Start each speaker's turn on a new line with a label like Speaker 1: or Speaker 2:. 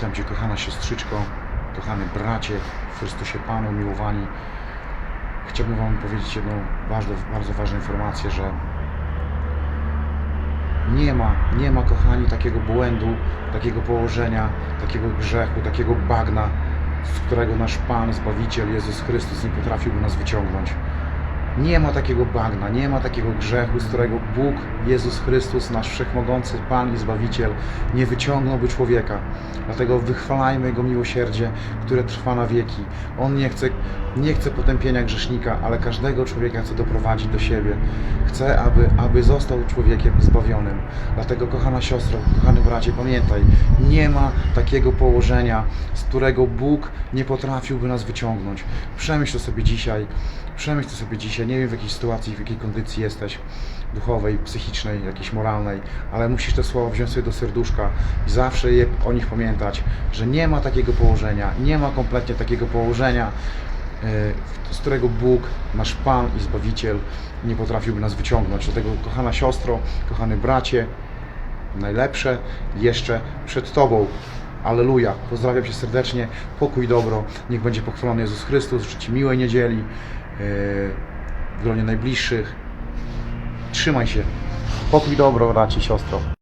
Speaker 1: Witam Cię, kochana siostrzyczko, kochany bracie w Chrystusie Panu, miłowani. Chciałbym Wam powiedzieć jedną bardzo, bardzo ważną informację, że nie ma, nie ma, kochani, takiego błędu, takiego położenia, takiego grzechu, takiego bagna, z którego nasz Pan, Zbawiciel Jezus Chrystus nie potrafiłby nas wyciągnąć. Nie ma takiego bagna, nie ma takiego grzechu, z którego Bóg, Jezus Chrystus, nasz wszechmogący Pan i Zbawiciel, nie wyciągnąłby człowieka. Dlatego wychwalajmy Jego miłosierdzie, które trwa na wieki. On nie chce, nie chce potępienia grzesznika, ale każdego człowieka chce doprowadzić do siebie. Chce, aby, aby został człowiekiem zbawionym. Dlatego, kochana siostro, kochany bracie, pamiętaj, nie ma takiego położenia, z którego Bóg nie potrafiłby nas wyciągnąć. Przemyśl to sobie dzisiaj, przemyśl to sobie dzisiaj. Nie wiem w jakiej sytuacji, w jakiej kondycji jesteś, duchowej, psychicznej, jakiejś moralnej, ale musisz te słowa wziąć sobie do serduszka i zawsze je, o nich pamiętać, że nie ma takiego położenia, nie ma kompletnie takiego położenia, e, z którego Bóg, nasz Pan i Zbawiciel, nie potrafiłby nas wyciągnąć. Dlatego, kochana siostro, kochany bracie, najlepsze jeszcze przed Tobą. Aleluja. Pozdrawiam Cię serdecznie. Pokój, dobro. Niech będzie pochwalony Jezus Chrystus. Życzę Ci miłej niedzieli w gronie najbliższych. Trzymaj się. Pokój, dobro, braci, siostro.